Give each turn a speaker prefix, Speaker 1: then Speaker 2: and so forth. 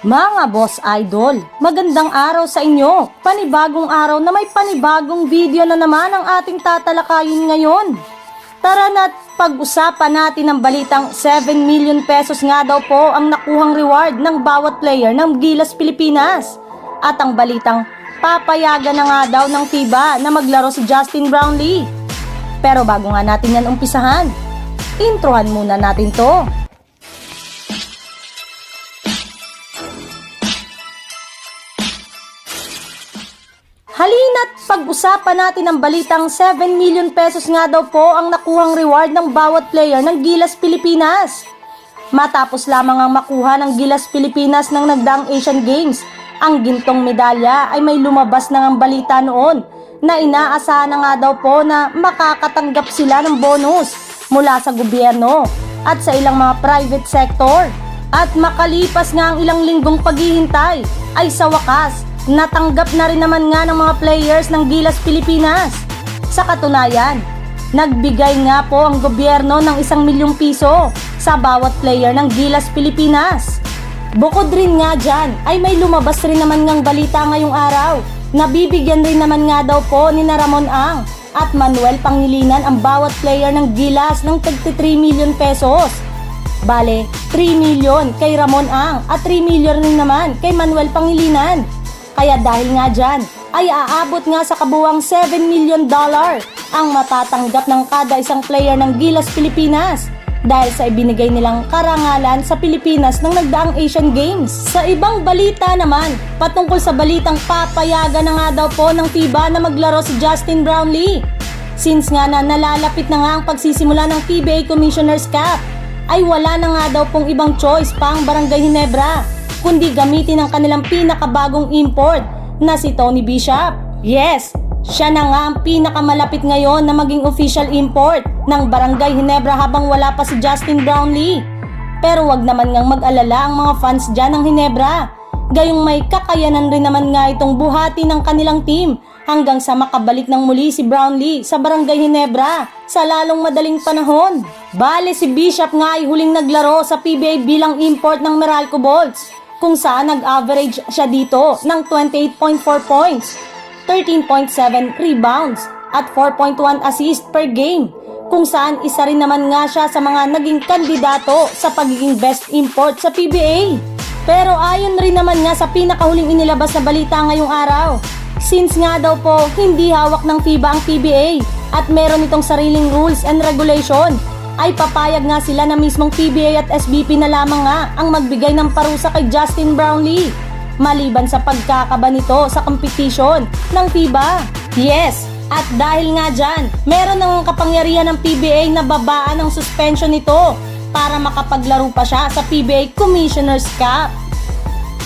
Speaker 1: Mga boss idol, magandang araw sa inyo. Panibagong araw na may panibagong video na naman ang ating tatalakayin ngayon. Tara na't pag-usapan natin ang balitang 7 million pesos nga daw po ang nakuhang reward ng bawat player ng Gilas Pilipinas. At ang balitang papayagan na nga daw ng FIBA na maglaro si Justin Brownlee. Pero bago nga natin yan umpisahan, introhan muna natin to. Pag-usapan natin ang balitang 7 million pesos nga daw po ang nakuhang reward ng bawat player ng Gilas Pilipinas. Matapos lamang ang makuha ng Gilas Pilipinas ng nagdaang Asian Games, ang gintong medalya ay may lumabas na ang balita noon na inaasahan na nga daw po na makakatanggap sila ng bonus mula sa gobyerno at sa ilang mga private sector. At makalipas nga ang ilang linggong paghihintay ay sa wakas natanggap na rin naman nga ng mga players ng Gilas Pilipinas. Sa katunayan, nagbigay nga po ang gobyerno ng isang milyong piso sa bawat player ng Gilas Pilipinas. Bukod rin nga dyan, ay may lumabas rin naman ngang balita ngayong araw. Nabibigyan rin naman nga daw po ni Ramon Ang at Manuel Pangilinan ang bawat player ng Gilas ng tag 3 million pesos. Bale, 3 million kay Ramon Ang at 3 million rin naman kay Manuel Pangilinan. Kaya dahil nga dyan, ay aabot nga sa kabuwang 7 million dollar ang matatanggap ng kada isang player ng Gilas Pilipinas dahil sa ibinigay nilang karangalan sa Pilipinas ng nagdaang Asian Games. Sa ibang balita naman, patungkol sa balitang papayagan na nga daw po ng FIBA na maglaro si Justin Brownlee. Since nga na nalalapit na nga ang pagsisimula ng PBA Commissioner's Cup, ay wala na nga daw pong ibang choice pa ang Barangay Hinebra kundi gamitin ang kanilang pinakabagong import na si Tony Bishop. Yes, siya na nga ang pinakamalapit ngayon na maging official import ng Barangay Hinebra habang wala pa si Justin Brownlee. Pero wag naman ngang mag-alala ang mga fans dyan ng Hinebra. Gayong may kakayanan rin naman nga itong buhati ng kanilang team hanggang sa makabalik ng muli si Brownlee sa Barangay Hinebra sa lalong madaling panahon. Bale si Bishop nga ay huling naglaro sa PBA bilang import ng Meralco Bolts kung saan nag-average siya dito ng 28.4 points, 13.7 rebounds at 4.1 assist per game kung saan isa rin naman nga siya sa mga naging kandidato sa pagiging best import sa PBA. Pero ayon rin naman nga sa pinakahuling inilabas na balita ngayong araw, since nga daw po hindi hawak ng FIBA ang PBA at meron itong sariling rules and regulation, ay papayag nga sila na mismong PBA at SBP na lamang nga ang magbigay ng parusa kay Justin Brownlee maliban sa pagkakaba nito sa competition ng FIBA. Yes, at dahil nga dyan, meron ng kapangyarihan ng PBA na babaan ang suspension nito para makapaglaro pa siya sa PBA Commissioner's Cup.